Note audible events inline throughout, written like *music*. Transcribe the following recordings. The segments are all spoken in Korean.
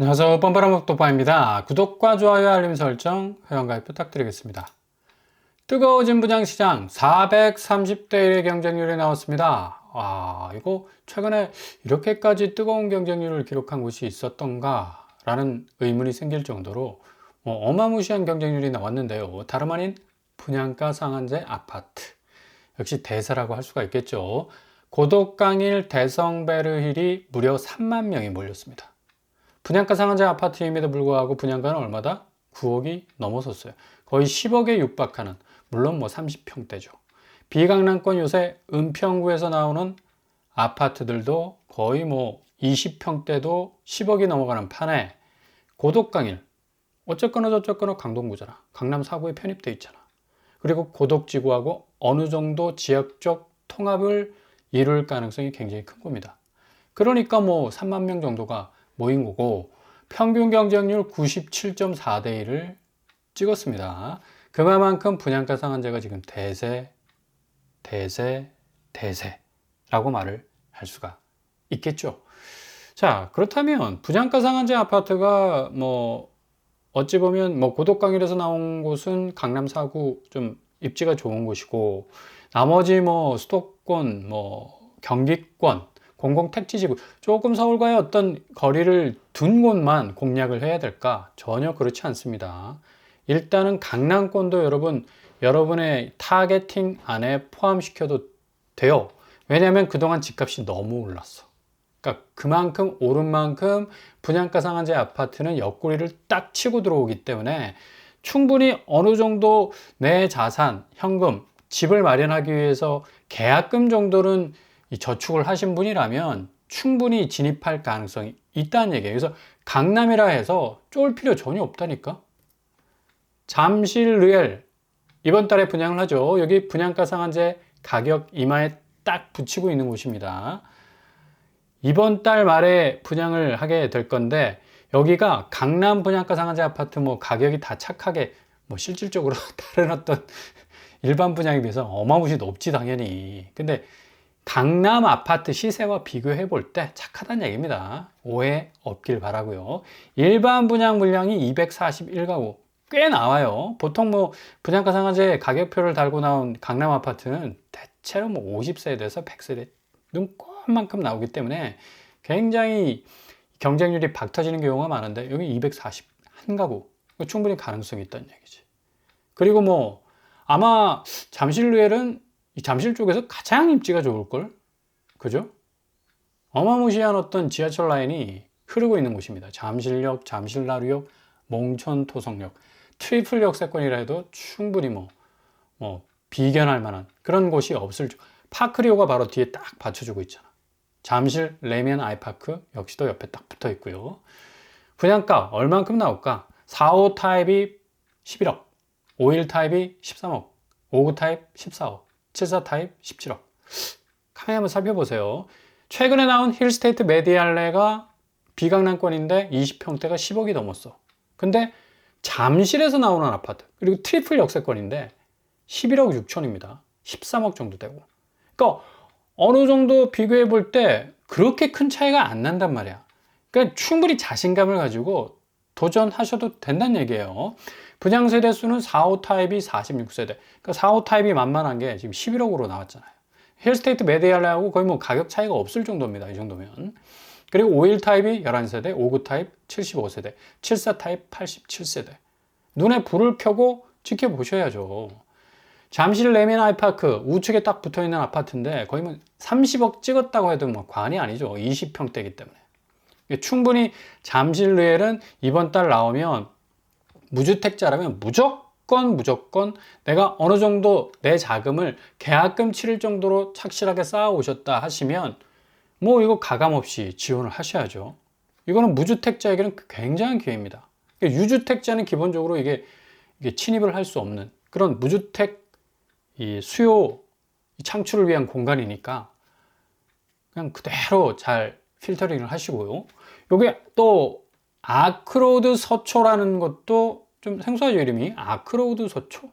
안녕하세요. 뻔뻔한목도파입니다. 구독과 좋아요, 알림 설정, 회원가입 부탁드리겠습니다. 뜨거워진 분양시장 430대 1의 경쟁률이 나왔습니다. 아, 이거 최근에 이렇게까지 뜨거운 경쟁률을 기록한 곳이 있었던가? 라는 의문이 생길 정도로 뭐 어마무시한 경쟁률이 나왔는데요. 다름 아닌 분양가 상한제 아파트. 역시 대세라고 할 수가 있겠죠. 고독강일 대성베르힐이 무려 3만 명이 몰렸습니다. 분양가 상한제 아파트임에도 불구하고 분양가는 얼마다? 9억이 넘어섰어요. 거의 10억에 육박하는 물론 뭐 30평대죠. 비강남권 요새 은평구에서 나오는 아파트들도 거의 뭐 20평대도 10억이 넘어가는 판에 고독강일 어쨌거나 저쨌거나 강동구잖아. 강남 4구에 편입돼 있잖아. 그리고 고독지구하고 어느 정도 지역적 통합을 이룰 가능성이 굉장히 큰 겁니다. 그러니까 뭐 3만 명 정도가 모인 거고 평균 경쟁률 97.4 대 1을 찍었습니다. 그만큼 분양가 상한제가 지금 대세, 대세, 대세라고 말을 할 수가 있겠죠. 자, 그렇다면 분양가 상한제 아파트가 뭐 어찌 보면 뭐 고독강일에서 나온 곳은 강남 4구 좀 입지가 좋은 곳이고 나머지 뭐 수도권, 뭐 경기권, 공공택지지구 조금 서울과의 어떤 거리를 둔 곳만 공략을 해야 될까? 전혀 그렇지 않습니다. 일단은 강남권도 여러분 여러분의 타겟팅 안에 포함시켜도 돼요. 왜냐하면 그동안 집값이 너무 올랐어. 그러니까 그만큼 오른 만큼 분양가 상한제 아파트는 옆구리를 딱 치고 들어오기 때문에 충분히 어느 정도 내 자산, 현금, 집을 마련하기 위해서 계약금 정도는 저축을 하신 분이라면 충분히 진입할 가능성이 있다는 얘기예요. 그래서 강남이라 해서 쫄 필요 전혀 없다니까. 잠실 리엘 이번 달에 분양을 하죠. 여기 분양가 상한제 가격 이마에 딱 붙이고 있는 곳입니다. 이번 달 말에 분양을 하게 될 건데 여기가 강남 분양가 상한제 아파트 뭐 가격이 다 착하게 뭐 실질적으로 *laughs* 다른 어떤 일반 분양에 비해서 어마무시 높지 당연히. 근데 강남 아파트 시세와 비교해 볼 때 착하다는 얘기입니다. 오해 없길 바라고요. 일반 분양 물량이 241가구 꽤 나와요. 보통 뭐 분양가 상한제 가격표를 달고 나온 강남 아파트는 대체로 뭐 50세대에서 100세대 눈꼽만큼 나오기 때문에 굉장히 경쟁률이 박 터지는 경우가 많은데 여기 241가구 충분히 가능성이 있다는 얘기지. 그리고 뭐 아마 잠실루엘은 이 잠실 쪽에서 가장 입지가 좋을걸? 그죠? 어마무시한 어떤 지하철 라인이 흐르고 있는 곳입니다. 잠실역, 잠실나루역, 몽천토성역, 트리플 역세권이라 해도 충분히 뭐, 뭐, 비견할 만한 그런 곳이 없을 줄. 파크리오가 바로 뒤에 딱 받쳐주고 있잖아. 잠실 레미안 아이파크 역시도 옆에 딱 붙어 있고요. 분양가 얼만큼 나올까? 4호 타입이 11억, 5일 타입이 13억, 5구 타입 14억, 74 타입 17억. 카메라 한번 살펴보세요. 최근에 나온 힐스테이트 메디알레가 비강남권인데 20평대가 10억이 넘었어. 근데 잠실에서 나오는 아파트 그리고 트리플 역세권인데 11억 6천입니다. 13억 정도 되고. 그러니까 어느 정도 비교해 볼 때 그렇게 큰 차이가 안 난단 말이야. 그러니까 충분히 자신감을 가지고 도전하셔도 된다는 얘기예요. 분양 세대 수는 4, 5 타입이 46세대. 그러니까 4, 5 타입이 만만한 게 지금 11억으로 나왔잖아요. 힐스테이트 메디알레하고 거의 뭐 가격 차이가 없을 정도입니다. 이 정도면. 그리고 5일 타입이 11세대, 5구 타입 75세대, 74 타입 87세대. 눈에 불을 켜고 지켜보셔야죠. 잠실 레미안 아이파크 우측에 딱 붙어 있는 아파트인데 거의 뭐 30억 찍었다고 해도 뭐 관이 아니죠. 20평대이기 때문에. 충분히 잠실 루엘은 이번 달 나오면 무주택자라면 무조건 무조건 내가 어느 정도 내 자금을 계약금 치를 정도로 착실하게 쌓아 오셨다 하시면 뭐 이거 가감 없이 지원을 하셔야죠. 이거는 무주택자에게는 굉장한 기회입니다. 그러니까 유주택자는 기본적으로 이게, 이게 침입을 할 수 없는 그런 무주택 이 수요 창출을 위한 공간이니까 그냥 그대로 잘 필터링을 하시고요. 요게 또 아크로드 서초라는 것도 좀 생소하죠 이름이 아크로드 서초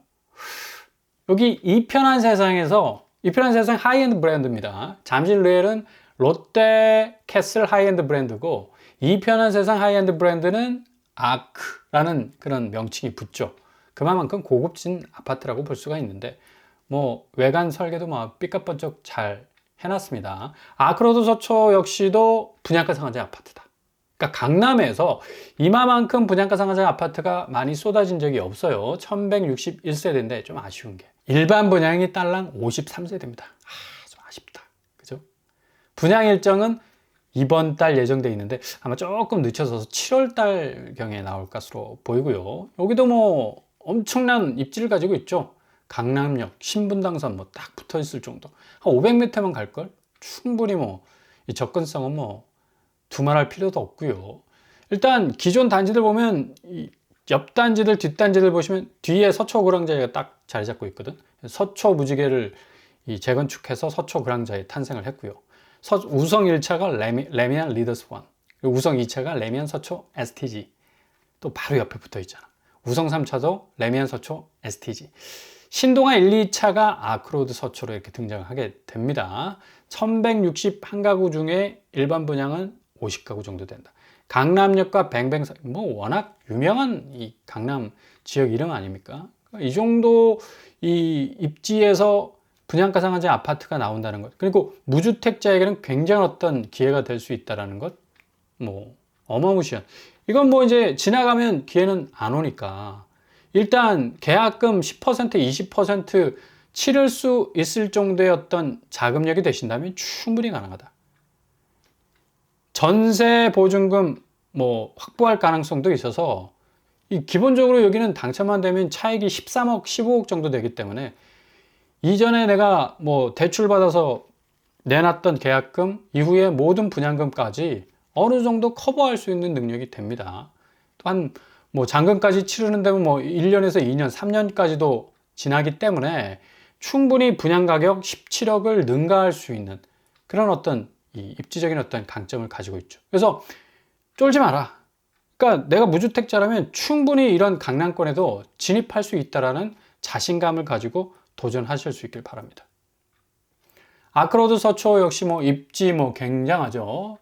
여기 이편한 세상에서 이편한 세상 하이엔드 브랜드입니다 잠실 루엘은 롯데 캐슬 하이엔드 브랜드고 이 편한 세상 하이엔드 브랜드는 아크라는 그런 명칭이 붙죠. 그만큼 고급진 아파트라고 볼 수가 있는데 뭐 외관 설계도 뭐 삐까뻔쩍 잘 해놨습니다. 아크로드 서초 역시도 분양가 상한제 아파트다. 그러니까 강남에서 이마만큼 분양가 상한제 아파트가 많이 쏟아진 적이 없어요. 1161세대인데 좀 아쉬운 게 일반 분양이 딸랑 53세대입니다. 아, 좀 아쉽다. 그죠? 분양 일정은 이번 달 예정돼 있는데 아마 조금 늦춰서 7월 달 경에 나올 것으로 보이고요. 여기도 뭐 엄청난 입지를 가지고 있죠. 강남역, 신분당선 뭐 딱 붙어 있을 정도. 한 500m만 갈 걸? 충분히 뭐 이 접근성은 뭐 두말할 필요도 없고요. 일단 기존 단지들 보면 이옆 단지들, 뒷 단지들 보시면 뒤에 서초 그랑자이가 딱 자리 잡고 있거든. 서초 무지개를 이 재건축해서 서초 그랑자이 탄생을 했고요. 서, 우성 1차가 레미, 레미안 리더스 원, 그리고 우성 2차가 레미안 서초 STG. 또 바로 옆에 붙어 있잖아. 우성 3차도 레미안 서초 STG. 신동아 1, 2차가 아크로드 서초로 이렇게 등장하게 됩니다. 1161가구 중에 일반 분양은 50가구 정도 된다. 강남역과 뱅뱅 사, 뭐 워낙 유명한 이 강남 지역 이름 아닙니까? 이 정도 이 입지에서 분양가 상한제 아파트가 나온다는 것. 그리고 무주택자에게는 굉장히 어떤 기회가 될 수 있다라는 것. 뭐 어마무시한. 이건 뭐 이제 지나가면 기회는 안 오니까 일단 계약금 10% 20% 치를 수 있을 정도의 어떤 자금력이 되신다면 충분히 가능하다. 전세 보증금 뭐 확보할 가능성도 있어서 이 기본적으로 여기는 당첨만 되면 차익이 13억, 15억 정도 되기 때문에 이전에 내가 뭐 대출 받아서 내놨던 계약금 이후에 모든 분양금까지 어느 정도 커버할 수 있는 능력이 됩니다. 또한 뭐 잔금까지 치르는 데면 뭐 1년에서 2년, 3년까지도 지나기 때문에 충분히 분양 가격 17억을 능가할 수 있는 그런 어떤 이 입지적인 어떤 강점을 가지고 있죠. 그래서 쫄지 마라. 그러니까 내가 무주택자라면 충분히 이런 강남권에도 진입할 수 있다라는 자신감을 가지고 도전하실 수 있길 바랍니다. 아크로드 서초 역시 뭐 입지 뭐 굉장하죠.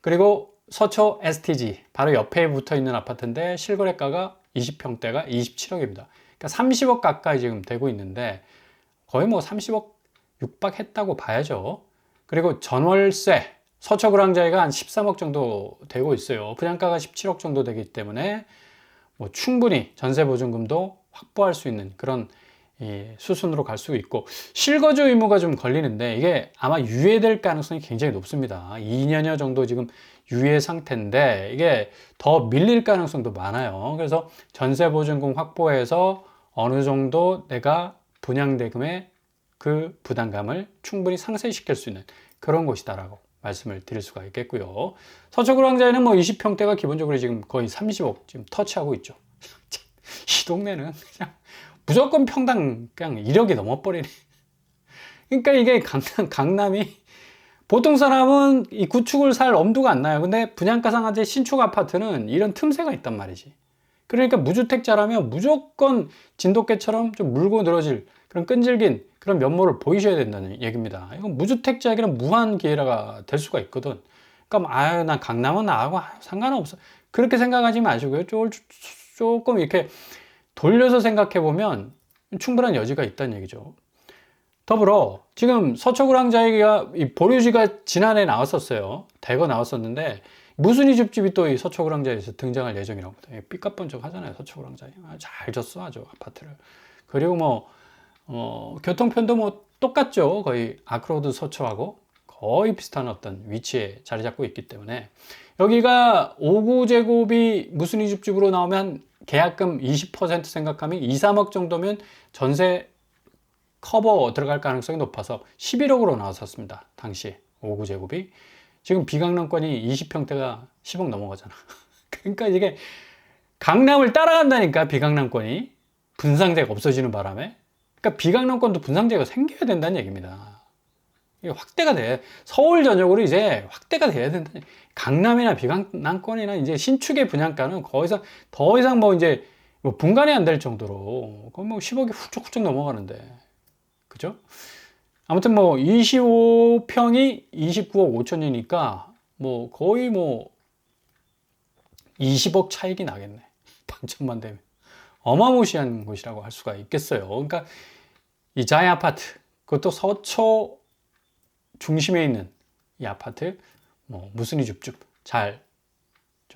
그리고 서초 STG 바로 옆에 붙어 있는 아파트인데 실거래가가 20평대가 27억입니다. 그러니까 30억 가까이 지금 되고 있는데 거의 뭐 30억 육박했다고 봐야죠. 그리고 전월세 서초 그랑자이가 한 13억 정도 되고 있어요. 분양가가 17억 정도 되기 때문에 뭐 충분히 전세 보증금도 확보할 수 있는 그런 이 수순으로 갈 수 있고 실거주 의무가 좀 걸리는데 이게 아마 유예될 가능성이 굉장히 높습니다. 2년여 정도 지금 유예 상태인데 이게 더 밀릴 가능성도 많아요. 그래서 전세 보증금 확보해서 어느 정도 내가 분양 대금의 그 부담감을 충분히 상쇄시킬 수 있는 그런 곳이다라고 말씀을 드릴 수가 있겠고요. 서초구랑자에는 뭐 20평대가 기본적으로 지금 거의 30억 지금 터치하고 있죠. *laughs* 이 동네는 그냥 무조건 평당 그냥 1억이 넘어버리네. 그러니까 이게 강남, 강남이 보통 사람은 이 구축을 살 엄두가 안 나요. 근데 분양가 상한제 신축 아파트는 이런 틈새가 있단 말이지. 그러니까 무주택자라면 무조건 진돗개처럼 좀 물고 늘어질 그런 끈질긴 그런 면모를 보이셔야 된다는 얘기입니다. 이건 무주택자에게는 무한 기회가 될 수가 있거든. 그러니까 뭐, 아유, 난 강남은 나하고 상관없어. 그렇게 생각하지 마시고요. 조금 이렇게 돌려서 생각해 보면 충분한 여지가 있다는 얘기죠. 더불어 지금 서초구랑자이가 이 보류지가 지난해 나왔었어요. 대거 나왔었는데 무순이 집집이 또 이 서초구랑자에서 등장할 예정이라고 합니다. 삐까뻔쩍 하잖아요. 서초구랑자이. 아, 잘 졌어 아주 아파트를. 그리고 뭐 어, 교통편도 뭐 똑같죠. 거의 아크로드 서초하고 거의 비슷한 어떤 위치에 자리 잡고 있기 때문에 여기가 5구 제곱이 무슨 이집집으로 나오면 계약금 20% 생각하면 2, 3억 정도면 전세 커버 들어갈 가능성이 높아서 11억으로 나왔었습니다. 당시 5구 제곱이. 지금 비강남권이 20평대가 10억 넘어가잖아. *laughs* 그러니까 이게 강남을 따라간다니까 비강남권이 분상제가 없어지는 바람에 그러니까 비강남권도 분상제가 생겨야 된다는 얘기입니다. 이게 확대가 돼. 서울 전역으로 이제 확대가 돼야 된다. 강남이나 비강남권이나 이제 신축의 분양가는 이상, 더 이상 뭐 이제 뭐 분간이 안 될 정도로, 그건 뭐 10억이 훌쩍훌쩍 넘어가는데. 그죠? 아무튼 뭐 25평이 29억 5천이니까 뭐 거의 뭐 20억 차익이 나겠네. *laughs* 당첨만 되면. 어마무시한 곳이라고 할 수가 있겠어요. 그러니까 이 자이 아파트, 그것도 서초 중심에 있는 이 아파트, 뭐 무순이 줍줍 잘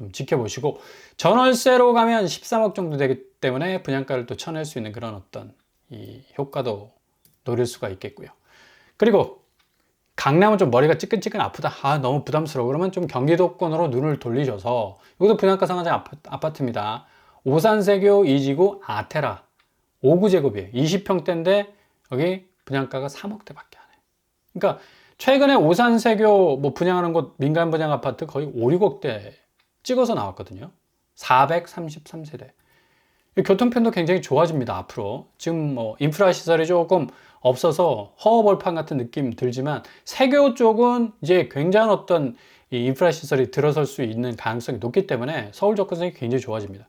좀 지켜보시고 전월세로 가면 13억 정도 되기 때문에 분양가를 또 쳐낼 수 있는 그런 어떤 이 효과도 노릴 수가 있겠고요. 그리고 강남은 좀 머리가 찌끈찌끈 아프다. 아, 너무 부담스러워. 그러면 좀 경기도권으로 눈을 돌리셔서 이것도 분양가 상한제 아파트입니다. 오산세교 2지구 아테라 5구제곱이에요. 20평대인데 여기 분양가가 3억대밖에 안 해요. 그러니까 최근에 오산세교 뭐 분양하는 곳 민간 분양 아파트 거의 5, 6억대 찍어서 나왔거든요. 433세대. 교통편도 굉장히 좋아집니다. 앞으로 지금 뭐 인프라 시설이 조금 없어서 허허벌판 같은 느낌 들지만 세교 쪽은 이제 굉장한 어떤 이 인프라 시설이 들어설 수 있는 가능성이 높기 때문에 서울 접근성이 굉장히 좋아집니다.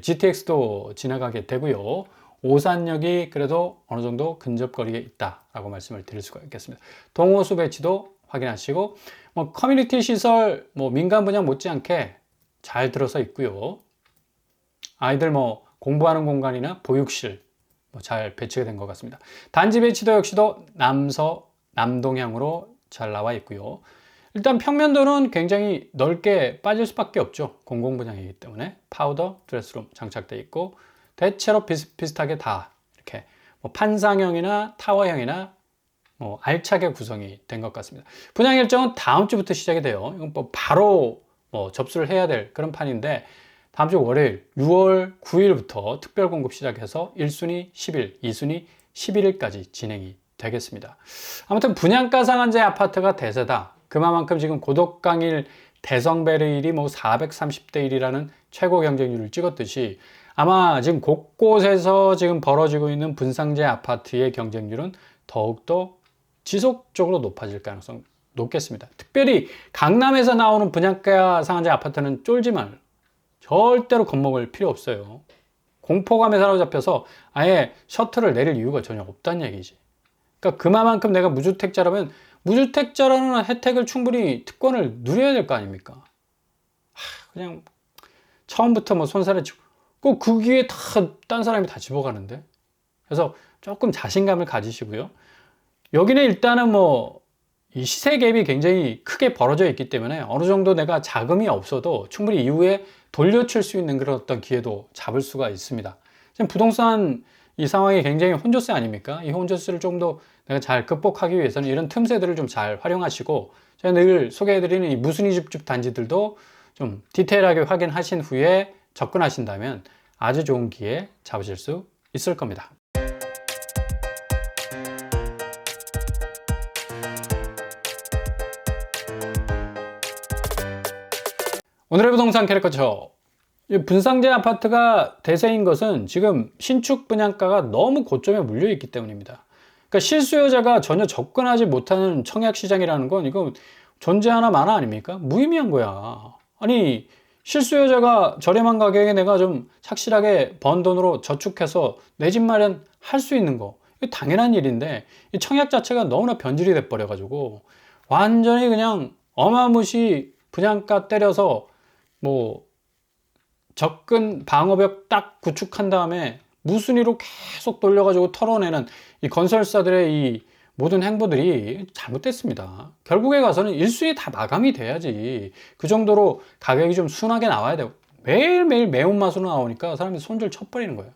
GTX도 지나가게 되고요. 오산역이 그래도 어느 정도 근접거리에 있다라고 말씀을 드릴 수가 있겠습니다. 동호수 배치도 확인하시고 뭐 커뮤니티 시설 뭐 민간 분양 못지않게 잘 들어서 있고요. 아이들 뭐 공부하는 공간이나 보육실 뭐 잘 배치가 된 것 같습니다. 단지 배치도 역시도 남서 남동향으로 잘 나와 있고요. 일단 평면도는 굉장히 넓게 빠질 수밖에 없죠. 공공분양이기 때문에 파우더 드레스룸 장착돼 있고 대체로 비슷비슷하게 다 이렇게 뭐 판상형이나 타워형이나 뭐 알차게 구성이 된 것 같습니다. 분양 일정은 다음 주부터 시작이 돼요. 이건 뭐 바로 뭐 접수를 해야 될 그런 판인데 다음 주 월요일 6월 9일부터 특별 공급 시작해서 1순위 10일, 2순위 11일까지 진행이 되겠습니다. 아무튼 분양가 상한제 아파트가 대세다. 그만큼 지금 고독강일 대성베르일이 뭐 430대 1이라는 최고 경쟁률을 찍었듯이 아마 지금 곳곳에서 지금 벌어지고 있는 분상제 아파트의 경쟁률은 더욱더 지속적으로 높아질 가능성 높겠습니다. 특별히 강남에서 나오는 분양가 상한제 아파트는 쫄지 말 절대로 겁먹을 필요 없어요. 공포감에 사로잡혀서 아예 셔터를 내릴 이유가 전혀 없다는 얘기지. 그러니까 그만큼 내가 무주택자라면 무주택자라는 혜택을 충분히 특권을 누려야 될 거 아닙니까? 하, 그냥 처음부터 뭐 손살에 치고 꼭그 기회에 다 딴 사람이 다 집어가는데 그래서 조금 자신감을 가지시고요. 여기는 일단은 뭐 이 시세 갭이 굉장히 크게 벌어져 있기 때문에 어느 정도 내가 자금이 없어도 충분히 이후에 돌려칠 수 있는 그런 어떤 기회도 잡을 수가 있습니다. 지금 부동산 이 상황이 굉장히 혼조세 아닙니까? 이 혼조세를 좀더 내가 잘 극복하기 위해서는 이런 틈새들을 좀 잘 활용하시고 제가 늘 소개해드리는 이 무순위 집집 단지들도 좀 디테일하게 확인하신 후에 접근하신다면 아주 좋은 기회 잡으실 수 있을 겁니다. 오늘의 부동산 캐릭터처 분상제 아파트가 대세인 것은 지금 신축 분양가가 너무 고점에 물려 있기 때문입니다. 그러니까 실수요자가 전혀 접근하지 못하는 청약 시장이라는 건 이거 존재 하나 만화 아닙니까? 무의미한 거야. 아니 실수요자가 저렴한 가격에 내가 좀 착실하게 번 돈으로 저축해서 내 집 마련 할 수 있는 거. 당연한 일인데 이 청약 자체가 너무나 변질이 돼 버려 가지고 완전히 그냥 어마무시 분양가 때려서 뭐 접근 방어벽 딱 구축한 다음에 무순위로 계속 돌려가지고 털어내는 이 건설사들의 이 모든 행보들이 잘못됐습니다. 결국에 가서는 1순위 다 마감이 돼야지. 그 정도로 가격이 좀 순하게 나와야 되고 매일매일 매운맛으로 나오니까 사람들이 손절 쳐버리는 거예요.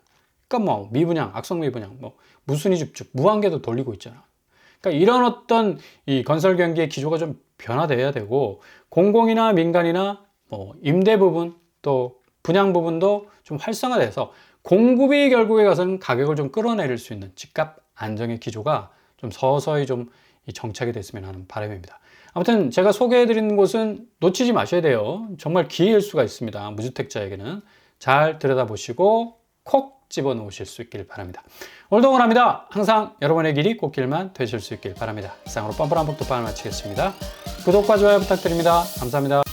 그러니까 뭐 미분양, 악성 미분양, 뭐 무순위 집축, 무한계도 돌리고 있잖아. 그러니까 이런 어떤 이 건설 경기의 기조가 좀 변화돼야 되고 공공이나 민간이나 뭐 임대 부분 또 분양 부분도 좀 활성화돼서 공급이 결국에 가서는 가격을 좀 끌어내릴 수 있는 집값 안정의 기조가 좀 서서히 좀 정착이 됐으면 하는 바람입니다. 아무튼 제가 소개해드리는 곳은 놓치지 마셔야 돼요. 정말 기회일 수가 있습니다. 무주택자에게는 잘 들여다보시고 콕 집어넣으실 수 있길 바랍니다. 오늘도 응원합니다. 항상 여러분의 길이 꽃길만 되실 수 있길 바랍니다. 이상으로 뻔뻔한 복도판을 마치겠습니다. 구독과 좋아요 부탁드립니다. 감사합니다.